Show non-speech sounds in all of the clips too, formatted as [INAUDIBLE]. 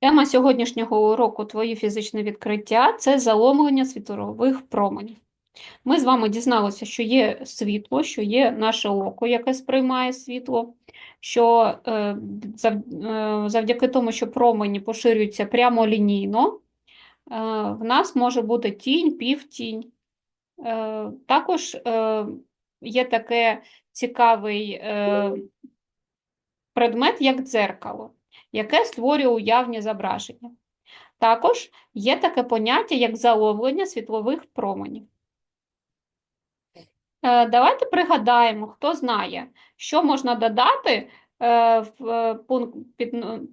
Тема сьогоднішнього уроку Твої фізичні відкриття це заломлення світлових променів. Ми з вами дізналися, що є світло, що є наше око, яке сприймає світло, що е, е, завдяки тому, що промені поширюються прямолінійно, е, в нас може бути тінь, півтінь. Також є таке цікавий предмет, як дзеркало, яке створює уявні зображення. Також є таке поняття, як заловлення світлових променів. Е, Давайте пригадаємо, хто знає, що можна додати е, в е, пункт під ну,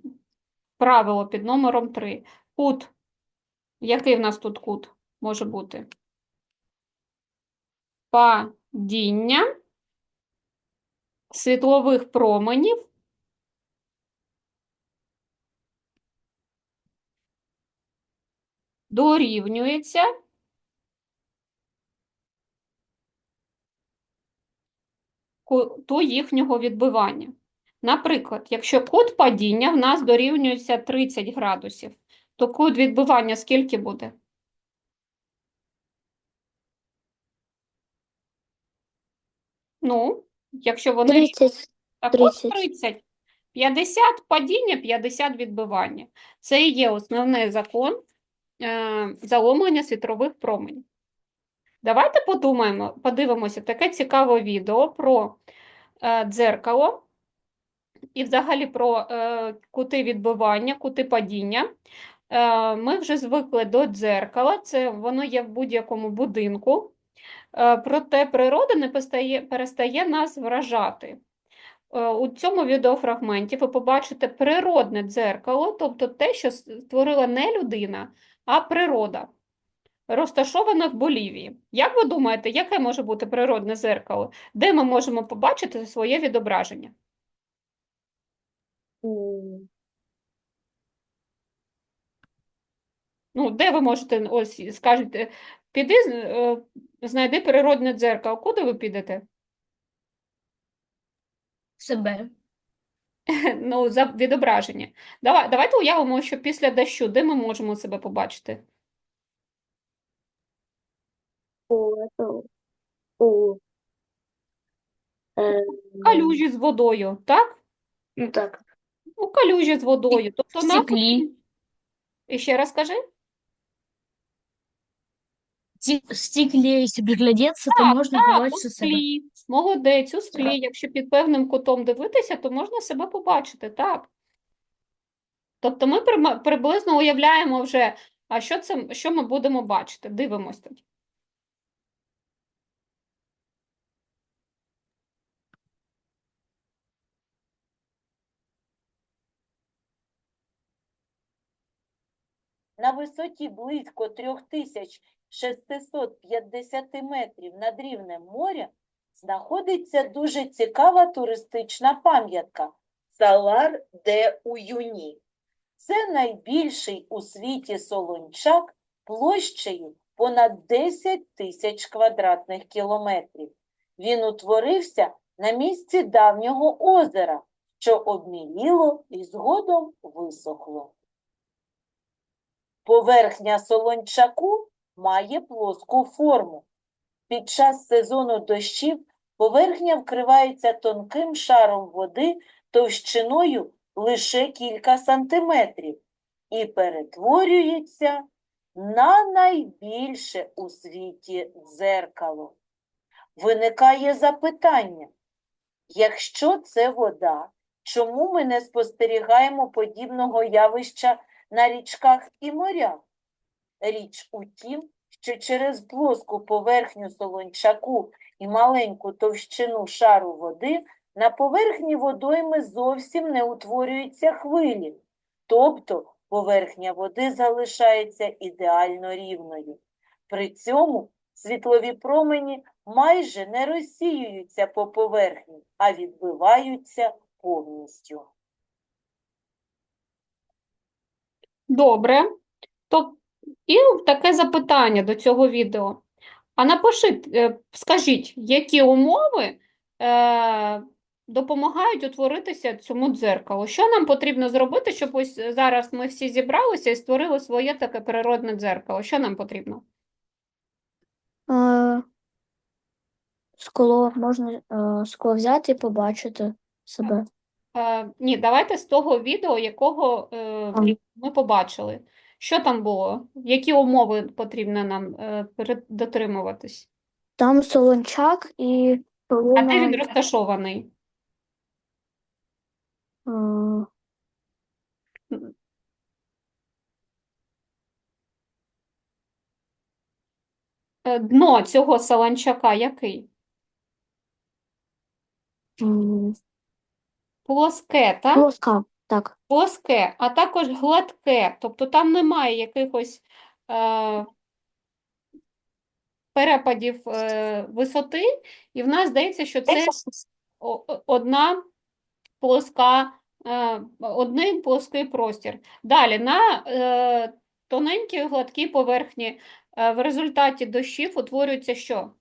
правило під номером 3. Кут. Який в нас тут кут може бути? Падіння світлових променів дорівнюється куту їхнього відбивання. Наприклад, якщо кут падіння в нас дорівнюється 30 градусів, то кут відбивання скільки буде? Ну, якщо вони 30. так от 30. 30. 50 падіння, 50 відбивання. Це і є основний закон заломлення світових променів. Давайте подумаємо, подивимося таке цікаве відео про е, дзеркало і взагалі про е, кути відбивання, кути падіння. Е, ми вже звикли до дзеркала, це воно є в будь-якому будинку, е, проте природа не перестає, перестає нас вражати. Е, У цьому відеофрагменті ви побачите природне дзеркало, тобто те, що створила не людина, а природа, розташоване в Болівії. Як ви думаєте, яке може бути природне дзеркало? Де ми можемо побачити своє відображення? М, Ну, де ви можете, ось скажете, піди, е, знайди природне дзеркало. Куди ви підете? Себе. [LAUGHS] Ну, за відображення. Давай, давайте уявимо, що після дощу, де ми можемо себе побачити? У, у, э, Калюжі з водою, так? ну так. Ну, калюжі з водою. Тобто нам... стеклі. І ще раз кажи. В стекле, если приглядеться, то можно так, у побачити себе. склі. Молодець, у склі. Якщо під певним кутом дивитися, то можна себе побачити, так. Тобто ми приблизно уявляємо вже, а що це, що ми будемо бачити. Дивимось тоді. на висоті близько 3650 метрів над рівнем моря знаходиться дуже цікава туристична пам'ятка Салар де Уюні. Це найбільший у світі солончак площею понад 10 тисяч квадратних кілометрів. Він утворився на місці давнього озера, що обміліло і згодом висохло. Поверхня солончаку має плоску форму. Під час сезону дощів поверхня вкривається тонким шаром води товщиною лише кілька сантиметрів і перетворюється на найбільше у світі дзеркало. Виникає запитання, якщо це вода, чому ми не спостерігаємо подібного явища на річках і морях. Річ у тім, що через плоску поверхню солончаку і маленьку товщину шару води на поверхні водойми зовсім не утворюються хвилі, тобто поверхня води залишається ідеально рівною. При цьому світлові промені майже не розсіюються по поверхні, а відбиваються повністю. Добре. То і таке запитання до цього відео. А напишіть, е, скажіть, які умови е, допомагають утворитися цьому дзеркалу. Що нам потрібно зробити, щоб ось зараз ми всі зібралися і створили своє таке природне дзеркало? Що нам потрібно? Е, Скло можна е, скло взяти і побачити себе. Е, ні, давайте з того відео, якого е, ми побачили. Що там було? Які умови потрібно нам е, перед- дотримуватись? Там солончак і А де він розташований? е, Е, Дно цього саланчака який? м, Плоске, так? Плоска. Так. Плоске, а також гладке, тобто там немає якихось е, перепадів е, висоти, і в нас здається, що це одна плоска, е, один плоский простір. Далі на е, тоненькій гладкій поверхні е, в результаті дощів утворюється що?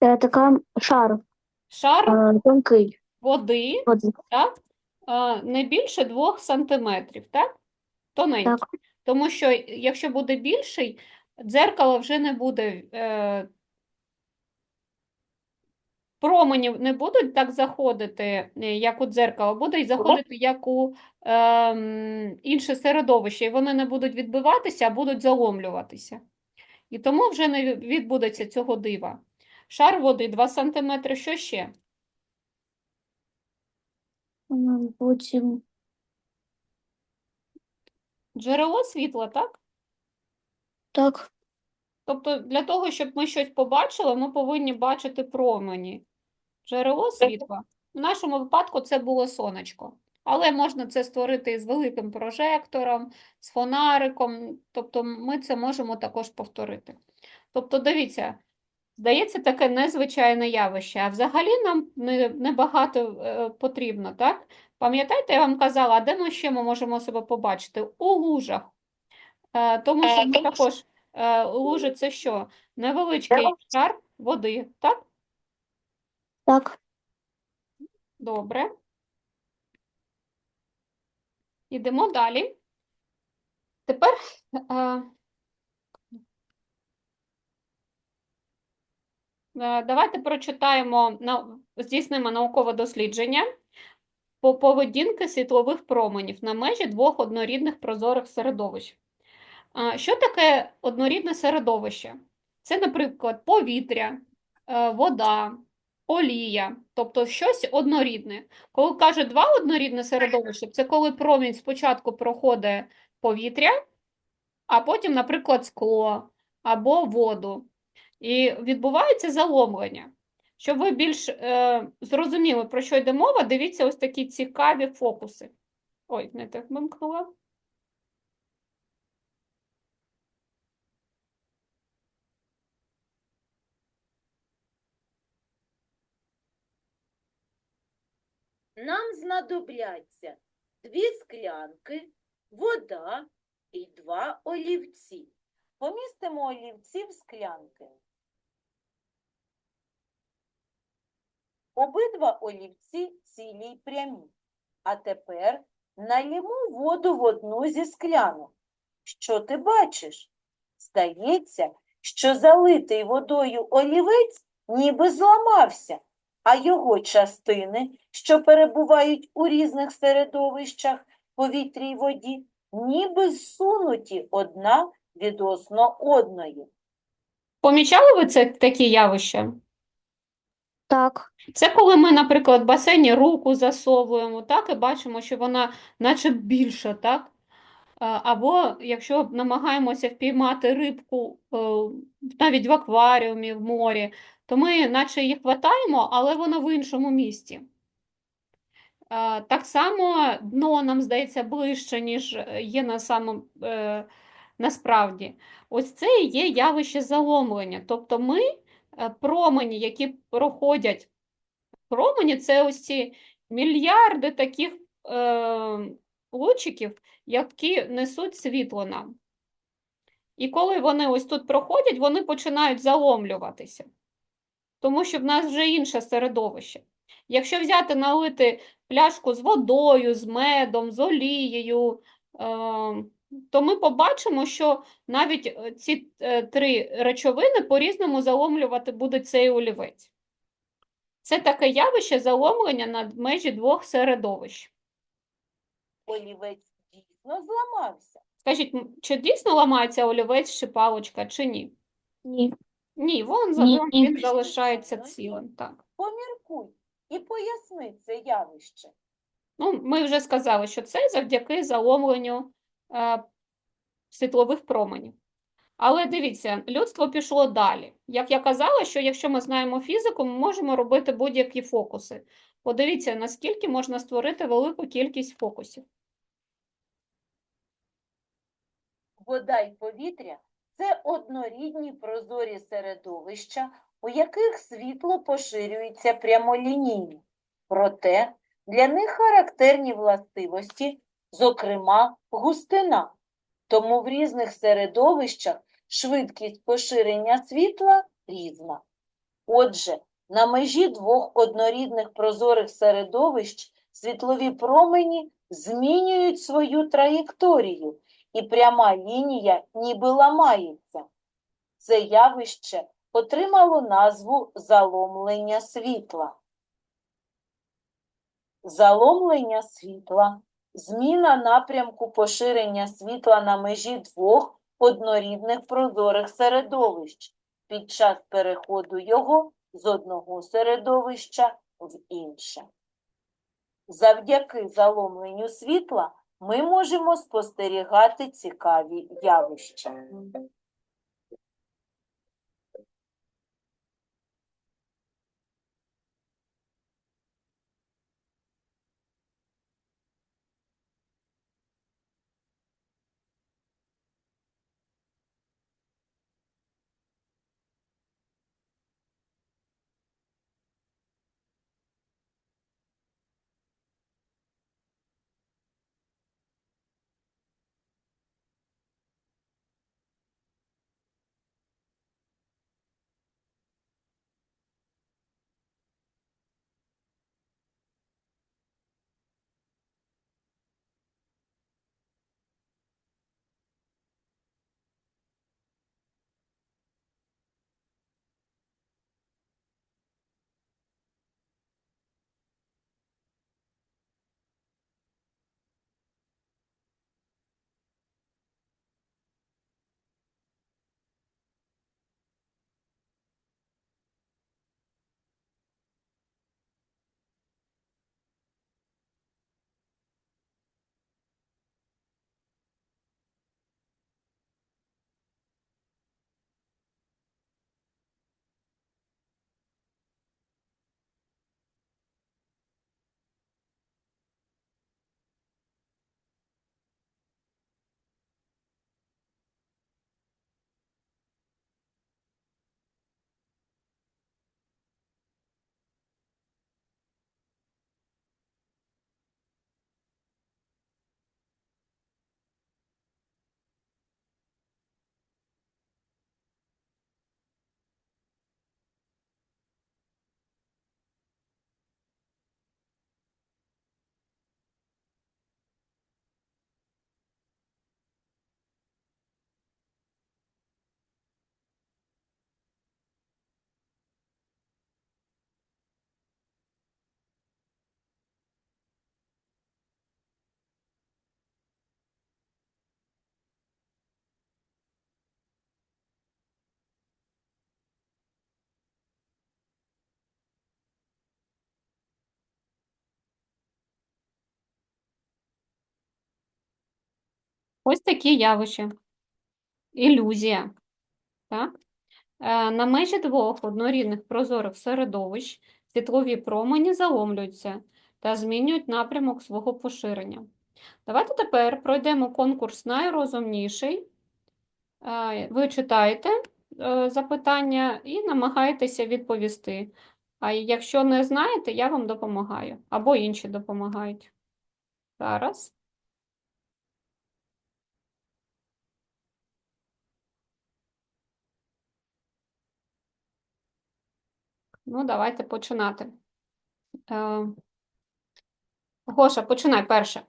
Така шар Шар е, тонкий. води, води. так? Е, не більше 2 сантиметрів, так? Тоненький. Так. Тому що якщо буде більший, дзеркало вже не буде, е, промені не будуть так заходити, е, як у дзеркало, будуть заходити як у ем, інше середовище, і вони не будуть відбиватися, а будуть заломлюватися. І тому вже не відбудеться цього дива. Шар води 2 см, що ще? Потім Джерело світла, так? так. Тобто для того, щоб ми щось побачили, ми повинні бачити промені. Джерело світла. В нашому випадку це було сонечко. Але можна це створити і з великим прожектором, з фонариком. Тобто ми це можемо також повторити. Тобто, дивіться, здається, таке незвичайне явище, а взагалі нам не, небагато е, потрібно, так? Пам'ятаєте, я вам казала, а де ми ще ми можемо себе побачити? У лужах. Е, тому що ми також е, лужи це що? Невеличкий шар води, так? Так. Добре. Ідемо далі. Тепер е, е, давайте прочитаємо, здійснимо наукове дослідження поведінки світлових променів на межі двох однорідних прозорих середовищ. Що таке однорідне середовище? Це, наприклад, повітря, е, вода, олія, тобто щось однорідне. Коли кажуть два однорідне середовище, це коли промінь спочатку проходить повітря, а потім, наприклад, скло або воду. І відбувається заломлення. Щоб ви більш е, зрозуміли, про що йде мова, дивіться ось такі цікаві фокуси. Ой, не так вимкнула. Нам знадобляться дві склянки, вода і два олівці. Помістимо олівці в склянки. Обидва олівці цілі й прямі. А тепер налімо воду в одну зі склянок. Що ти бачиш? Здається, що залитий водою олівець ніби зламався, а його частини, що перебувають у різних середовищах, повітрі й воді, ніби зсунуті одна відносно одної. Помічали ви це такі явища? Так. Це коли ми, наприклад, в басейні руку засовуємо, так, і бачимо, що вона наче більша, так? Або якщо намагаємося впіймати рибку е, навіть в акваріумі, в морі, то ми наче її хватаємо, але вона в іншому місці. Так само дно нам здається ближче, ніж е, є на самом, е, насправді. Ось це і є явище заломлення. Тобто ми промені, які проходять, промені це ось ці мільярди таких е, лучиків, які несуть світло нам. І коли вони ось тут проходять, вони починають заломлюватися, тому що в нас вже інше середовище. Якщо взяти налити пляшку з водою, з медом, з олією, е, то ми побачимо, що навіть е, ці е, три речовини по-різному заломлювати буде цей олівець. Це таке явище заломлення на межі двох середовищ. Олівець дійсно зламався. Скажіть, чи дійсно ламається олівець чи паличка, чи ні? Ні. Ні, вон за- Ні, він залишається цілим. Так. Поміркуй і поясни це явище. Ну, ми вже сказали, що це завдяки заломленню світлових променів. Але дивіться, людство пішло далі. Як я казала, що якщо ми знаємо фізику, ми можемо робити будь-які фокуси. Подивіться, наскільки можна створити велику кількість фокусів. Вода й повітря це однорідні прозорі середовища, у яких світло поширюється прямолінійно. Проте для них характерні властивості, зокрема густина. Тому в різних середовищах швидкість поширення світла різна. Отже, на межі двох однорідних прозорих середовищ світлові промені змінюють свою траєкторію і пряма лінія ніби ламається. Це явище отримало назву заломлення світла. Заломлення світла – зміна напрямку поширення світла на межі двох однорідних прозорих середовищ під час переходу його з одного середовища в інше. Завдяки заломленню світла ми можемо спостерігати цікаві явища. Ось такі явища. Ілюзія. Так? Е, На межі двох однорідних прозорих середовищ світлові промені заломлюються та змінюють напрямок свого поширення. Давайте тепер пройдемо конкурс найрозумніший. Е, Ви читаєте е, запитання і намагаєтеся відповісти. А якщо не знаєте, я вам допомагаю. Або інші допомагають. Зараз. Ну, давайте починати. Е, Гоша, починай перше.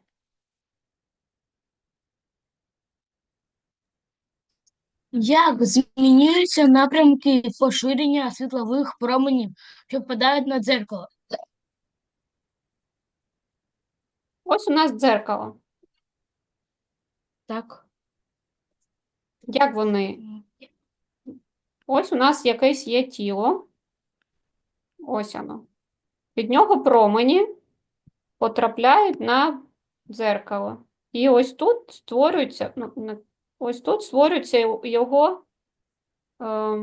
Як змінюються напрямки поширення світлових променів, що впадають на дзеркало? Ось у нас дзеркало. Так. Як вони? Ось у нас якесь є тіло. Ось воно. Від нього промені потрапляють на дзеркало. І ось тут створюється, ну, ось тут створюється його е,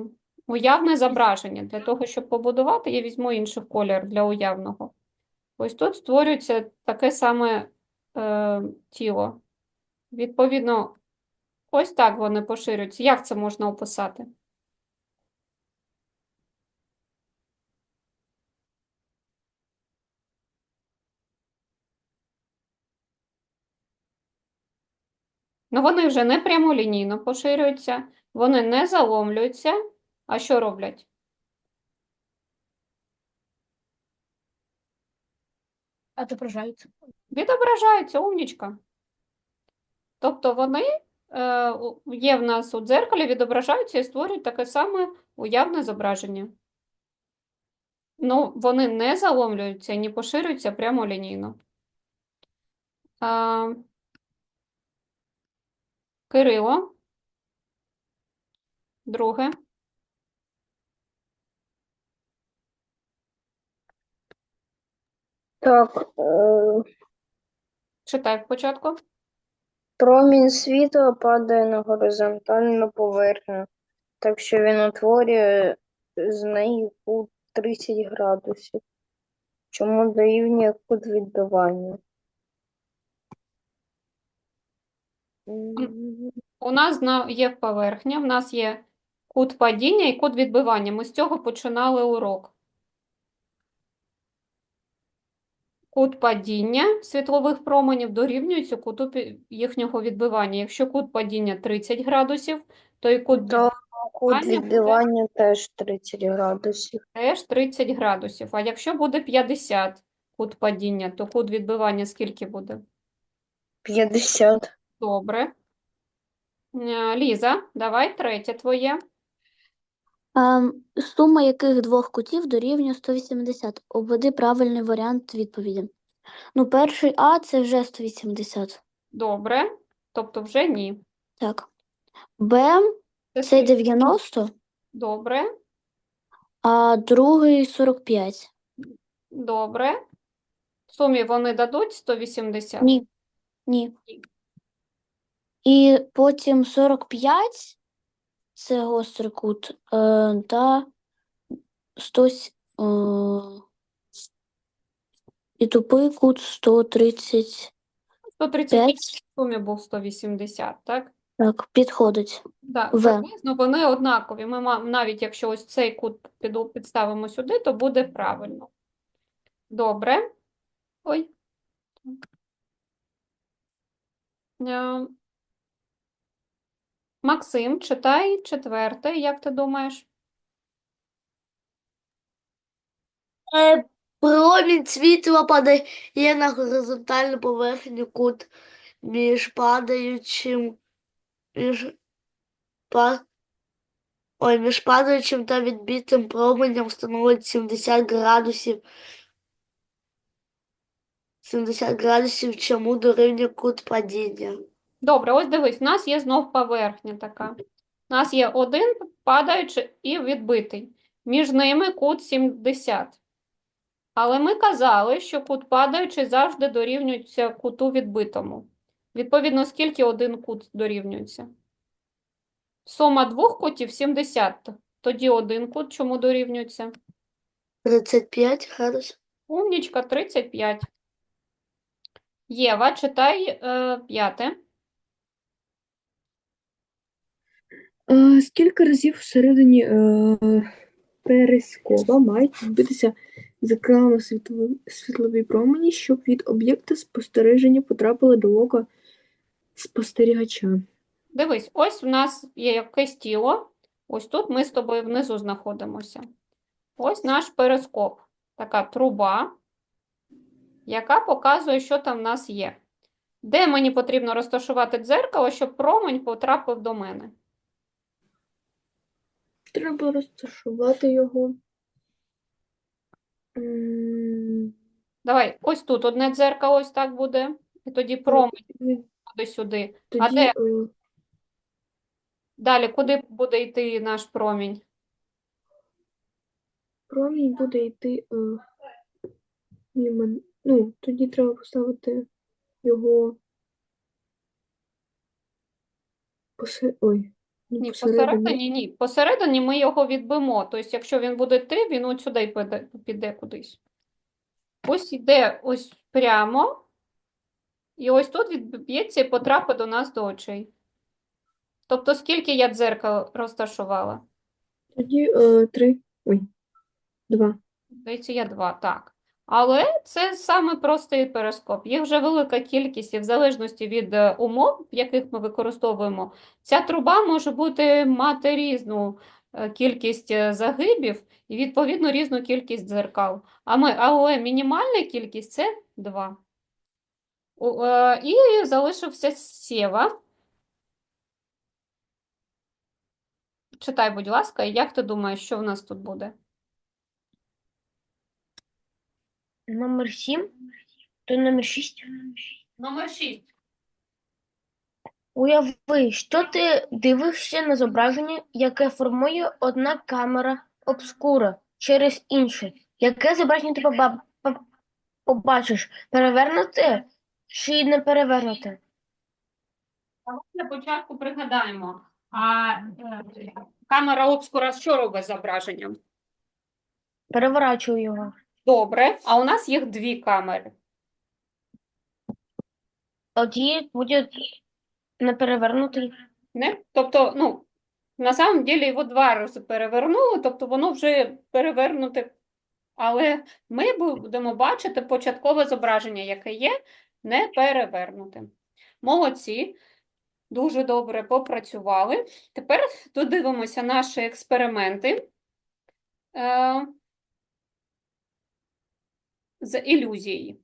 уявне зображення. Для того, щоб побудувати, я візьму інший колір для уявного. Ось тут створюється таке саме е, тіло. Відповідно, ось так вони поширюються. Як це можна описати? Ну, вони вже не прямолінійно поширюються, вони не заломлюються. А що роблять? Отображаються. Відображаються, умнічка. Тобто вони е, є в нас у дзеркалі, відображаються і створюють таке саме уявне зображення. Ну, вони не заломлюються, ні поширюються прямолінійно. А, Кирило. Друге. Так, е, Читай спочатку. промінь світла падає на горизонтальну поверхню, так що він утворює з неї кут 30 градусів, чому дорівнює кут відбивання. М, У нас є поверхня, в нас є кут падіння і кут відбивання. Ми з цього починали урок. Кут падіння світлових променів дорівнюється куту їхнього відбивання. Якщо кут падіння 30 градусів, то і кут кут Відбивання відбивання теж 30 градусів. теж 30 градусів. А якщо буде 50 кут падіння, то кут відбивання скільки буде? 50. Добре. Е, Ліза, давай третє твоє. Ем, сума яких двох кутів дорівнює 180? Обведи правильний варіант відповіді. Ну, перший А це вже 180. Добре. Тобто вже ні. Так. Б Це це 90, Добре. а другий 45. Добре. В сумі вони дадуть 180? Ні. Ні. І потім 45 це гострий кут, е, та 100, е, і тупий кут 135. 135 в сумі був 180, так? Так, підходить. Так, В. приблизно вони однакові. Ми ма- навіть якщо ось цей кут піду- підставимо сюди, то буде правильно. Добре. Ой. Е, Максим, читай четверте, як ти думаєш? Е, Промінь світла падає на горизонтальну поверхню кут між падаючим між, па, ой, між падаючим та відбитим променем становить 70 градусів. 70 градусів, чому дорівнює кут падіння. Добре, ось дивись, у нас є знов поверхня така. У нас є один падаючий і відбитий. Між ними кут 70. Але ми казали, що кут падаючий завжди дорівнюється куту відбитому. Відповідно, скільки один кут дорівнюється? Сума двох кутів 70. Тоді один кут чому дорівнюється? 35 градусів. Умнічка, 35. Єва, читай е, п'яте. Скільки разів всередині е, перископа мають відбитися зокрема світлові, світлові промені, щоб від об'єкта спостереження потрапили до ока спостерігача? Дивись, ось у нас є якесь тіло. Ось тут ми з тобою внизу знаходимося. Ось наш перископ. Така труба. яка показує, що там в нас є. Де мені потрібно розташувати дзеркало, щоб промень потрапив до мене? Треба розташувати його. М, Давай, ось тут одне дзеркало, ось так буде. І тоді промень від- буде сюди. Тоді, А де е, далі, куди буде йти наш промінь? промінь буде йти е. Ну, тоді треба поставити його посе... Ой, Ні, посередині. посередині ні. Посередині ми його відбимо. Тобто, якщо він буде йти, він от сюди піде, піде кудись. Ось йде ось прямо. І ось тут відб'ється і потрапить до нас до очей. Тобто, скільки я дзеркал розташувала? Тоді е, три. Ой, два. Здається, я два, так. Але це саме простий перископ. Їх вже велика кількість, і в залежності від е, умов, яких ми використовуємо, ця труба може бути мати різну е, кількість е, загибів і, відповідно, різну кількість дзеркал. А ми, але мінімальна кількість це два. Е, І залишився сєва. Читай, будь ласка, як ти думаєш, що в нас тут буде? Номер 7, то номер 6. Номер 6. Уяви, що ти дивишся на зображення, яке формує одна камера обскура через інше. Яке зображення ти поба- по- побачиш? Перевернуте чи не перевернуте? Давайте початку пригадаємо, а е, камера обскура що робить з зображенням? Переворачую його. Добре, а у нас їх дві камери. Тоді буде не перевернутий. Не? Тобто, ну, на самом деле його два рази перевернули, тобто воно вже перевернуте. Але ми будемо бачити початкове зображення, яке є, не перевернуте. Молодці, дуже добре попрацювали. Тепер додивимося наші експерименти е, з ілюзією.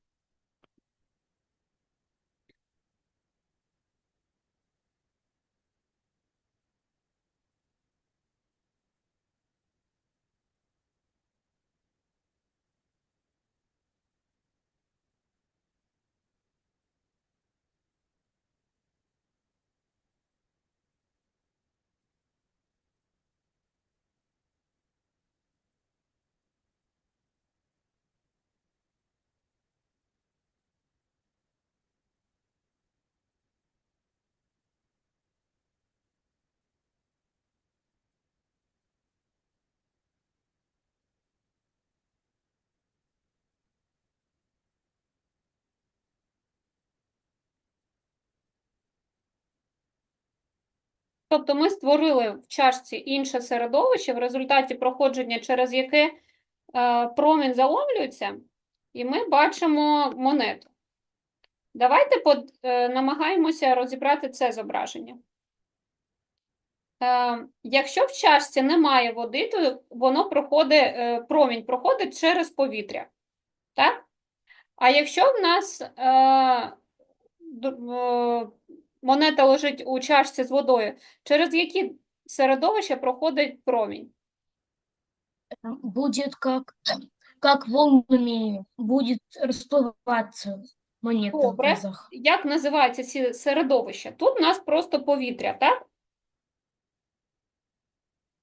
Тобто ми створили в чашці інше середовище, в результаті проходження через яке е, промінь заломлюється, і ми бачимо монету. Давайте под, е, намагаємося розібрати це зображення. Е, якщо в чашці немає води, то воно проходить, промінь проходить через повітря. Так? А якщо в нас монета лежить у чашці з водою, через які середовища проходить промінь? Будет как, как волнами будет расплываться монета в Добре. глазах. Як називаються ці середовища? Тут у нас просто повітря, так?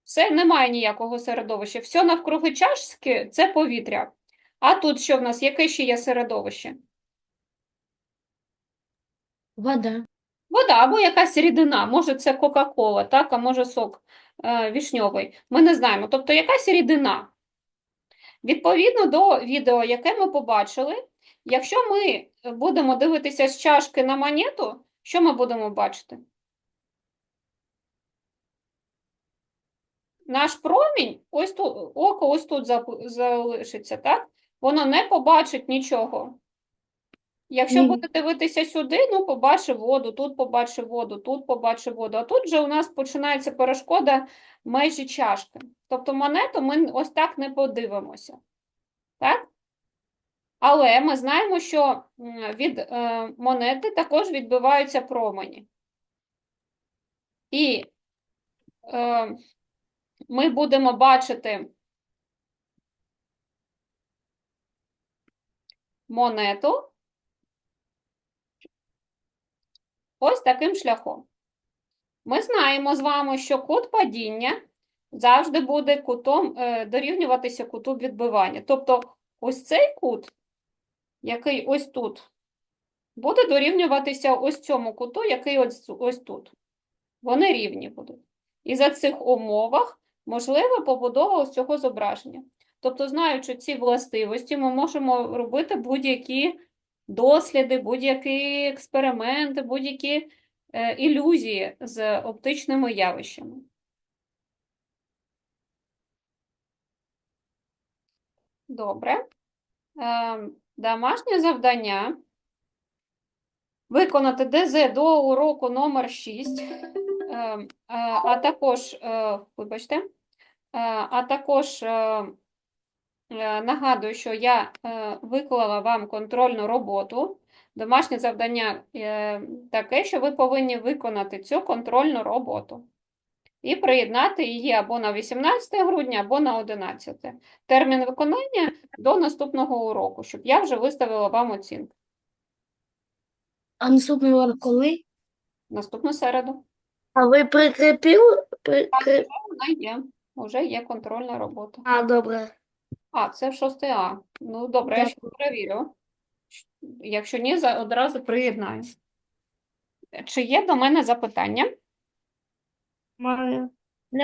Все, немає ніякого середовища. Все навкруги чашки – це повітря. А тут що в нас? Яке ще є середовище? Вода. Вода або якась рідина, може це Кока-Кола, а може сок е, вішньовий. Ми не знаємо. Тобто якась рідина. Відповідно до відео, яке ми побачили, якщо ми будемо дивитися з чашки на монету, що ми будемо бачити? Наш промінь, ось тут, око ось тут залишиться, так? Воно не побачить нічого. Якщо буде дивитися сюди, ну, побачив воду, тут побачив воду, тут побачив воду. А тут же у нас починається перешкода межі чашки. Тобто монету ми ось так не подивимося. Так? Але ми знаємо, що від е, монети також відбиваються промені. І е, ми будемо бачити монету ось таким шляхом. Ми знаємо з вами, що кут падіння завжди буде кутом е, дорівнюватися куту відбивання. Тобто ось цей кут, який ось тут, буде дорівнюватися ось цьому куту, який ось, ось тут. Вони рівні будуть. І за цих умовах можлива побудова ось цього зображення. Тобто, знаючи ці властивості, ми можемо робити будь-які досліди, будь-які експерименти, будь-які е, ілюзії з оптичними явищами. Добре. Ем, Домашнє завдання. Виконати ДЗ до уроку номер 6, Ем, е, а також, е, вибачте, е, а також е, е, нагадую, що я е, виклала вам контрольну роботу. Домашнє завдання е, таке, що ви повинні виконати цю контрольну роботу і приєднати її або на 18 грудня, або на 11. Термін виконання до наступного уроку, щоб я вже виставила вам оцінку. А наступний урок коли? Наступну середу. А ви прикріпили? Прикріп... Вона є, вже є контрольна робота. А, добре. А, це в 6 А. Ну, добре, я ще перевірю. Якщо ні, одразу приєднаю. Чи є до мене запитання? Маю.